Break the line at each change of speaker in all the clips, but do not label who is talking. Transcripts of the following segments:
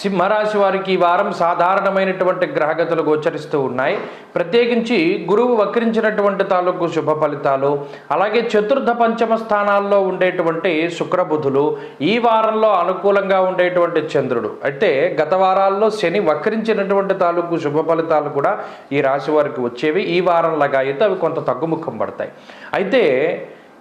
సింహరాశి వారికి ఈ వారం సాధారణమైనటువంటి గ్రహగతులు గోచరిస్తూ ఉన్నాయి. ప్రత్యేకించి గురువు వక్రించినటువంటి తాలూకు శుభ ఫలితాలు అలాగే చతుర్థ పంచమ స్థానాల్లో ఉండేటువంటి శుక్రబుధులు ఈ వారంలో అనుకూలంగా ఉండేటువంటి చంద్రుడు. అయితే గత వారాల్లో శని వక్రించినటువంటి తాలూకు శుభ ఫలితాలు కూడా ఈ రాశి వారికి వచ్చేవి. ఈ వారంలాగా అయితే అవి కొంత తగ్గుముఖం పడతాయి. అయితే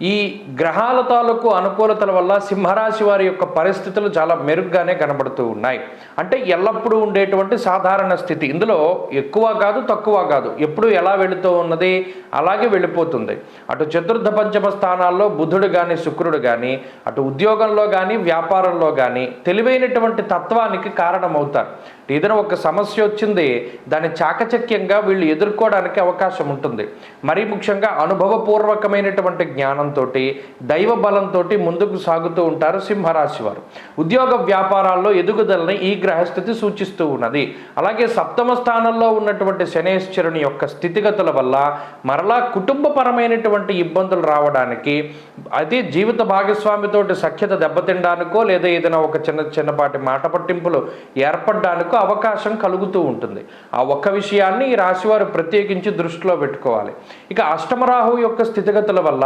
ఈ గ్రహాల తాలూకు అనుకూలతల వల్ల సింహరాశి వారి యొక్క పరిస్థితులు చాలా మెరుగ్గానే కనబడుతూ ఉన్నాయి. అంటే ఎల్లప్పుడూ ఉండేటువంటి సాధారణ స్థితి. ఇందులో ఎక్కువ కాదు తక్కువ కాదు. ఎప్పుడు ఎలా వెళుతూ ఉన్నది అలాగే వెళ్ళిపోతుంది. అటు చతుర్థ పంచమ స్థానాల్లో బుధుడు కానీ శుక్రుడు కానీ అటు ఉద్యోగంలో కానీ వ్యాపారంలో కానీ తెలివైనటువంటి తత్వానికి కారణమవుతారు. ఏదైనా ఒక సమస్య వచ్చింది దాన్ని చాకచక్యంగా వీళ్ళు ఎదుర్కోవడానికి అవకాశం ఉంటుంది. మరీ ముఖ్యంగా అనుభవపూర్వకమైనటువంటి జ్ఞానంతో దైవ బలంతో ముందుకు సాగుతూ ఉంటారు సింహరాశి వారు. ఉద్యోగ వ్యాపారాల్లో ఎదుగుదలని ఈ గ్రహస్థితి సూచిస్తూ ఉన్నది. అలాగే సప్తమ స్థానంలో ఉన్నటువంటి శనేశ్వరుని యొక్క స్థితిగతుల వల్ల మరలా కుటుంబపరమైనటువంటి ఇబ్బందులు రావడానికి అది జీవిత భాగస్వామితోటి సఖ్యత దెబ్బతినడానికో లేదా ఏదైనా ఒక చిన్న చిన్నపాటి మాట పట్టింపులు ఏర్పడడానికో అవకాశం కలుగుతూ ఉంటుంది. ఆ ఒక్క విషయాన్ని ఈ రాశివారు ప్రత్యేకించి దృష్టిలో పెట్టుకోవాలి. ఇక అష్టమరాహు యొక్క స్థితిగతుల వల్ల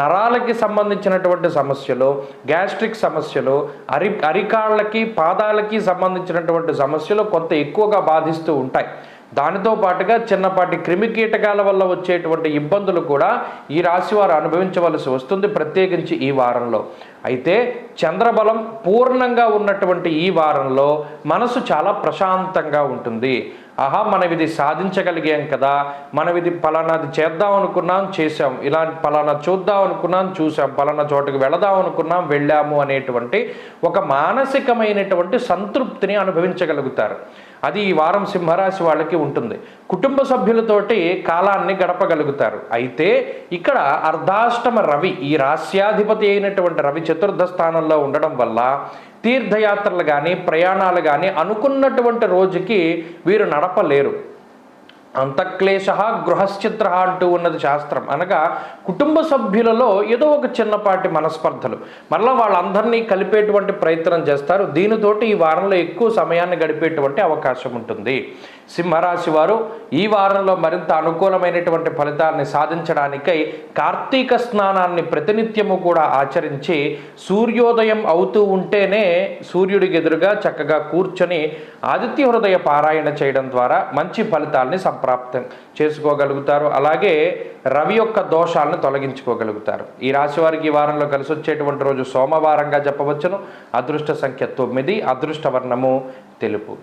నరాలకి సంబంధించినటువంటి సమస్యలు గ్యాస్ట్రిక్ సమస్యలు అరి అరికాళ్ళకి పాదాలకి సంబంధించినటువంటి సమస్యలు కొంత ఎక్కువగా బాధిస్తూ ఉంటాయి. దానితో పాటుగా చిన్నపాటి క్రిమి కీటకాల వల్ల వచ్చేటువంటి ఇబ్బందులు కూడా ఈ రాశి వారు అనుభవించవలసి వస్తుంది ప్రత్యేకించి ఈ వారంలో. అయితే చంద్రబలం పూర్ణంగా ఉన్నటువంటి ఈ వారంలో మనసు చాలా ప్రశాంతంగా ఉంటుంది. ఆహా మనం ఇది సాధించగలిగాం కదా. మనం ఇది పలానాది చేద్దాం అనుకున్నాం చేసాం ఇలా పలానా చూద్దాం అనుకున్నాం చూసాం పలానా చోటుకు వెళదాం అనుకున్నాం వెళ్ళాము అనేటువంటి ఒక మానసికమైనటువంటి సంతృప్తిని అనుభవించగలుగుతారు. అది ఈ వారం సింహరాశి వాళ్ళకి ఉంటుంది. కుటుంబ సభ్యులతోటి కాలాన్ని గడపగలుగుతారు. అయితే ఇక్కడ అర్ధాష్టమ రవి ఈ రాస్యాధిపతి అయినటువంటి రవి చతుర్థ స్థానంలో ఉండడం వల్ల తీర్థయాత్రలు కానీ ప్రయాణాలు కానీ అనుకున్నటువంటి రోజుకి వీరు నడపలేరు. అంతక్లేశ గృహశ్చిత్ర అంటూ ఉన్నది శాస్త్రం. అనగా కుటుంబ సభ్యులలో ఏదో ఒక చిన్నపాటి మనస్పర్ధలు. మరలా వాళ్ళందరినీ కలిపేటువంటి ప్రయత్నం చేస్తారు. దీనితోటి ఈ వారంలో ఎక్కువ సమయాన్ని గడిపేటువంటి అవకాశం ఉంటుంది. సింహరాశి వారు ఈ వారంలో మరింత అనుకూలమైనటువంటి ఫలితాన్ని సాధించడానికై కార్తీక స్నానాన్ని ప్రతినిత్యము కూడా ఆచరించి సూర్యోదయం అవుతూ ఉంటేనే సూర్యుడికి ఎదురుగా చక్కగా కూర్చొని ఆదిత్య హృదయ పారాయణ చేయడం ద్వారా మంచి ఫలితాల్ని ప్రాప్తం చేసుకోగలుగుతారు. అలాగే రవి యొక్క దోషాలను తొలగించుకోగలుగుతారు. ఈ రాశి వారికి ఈ వారంలో కలిసి వచ్చేటువంటి రోజు సోమవారంగా చెప్పవచ్చును అదృష్ట సంఖ్య తొమ్మిది అదృష్ట వర్ణము తెలుపు.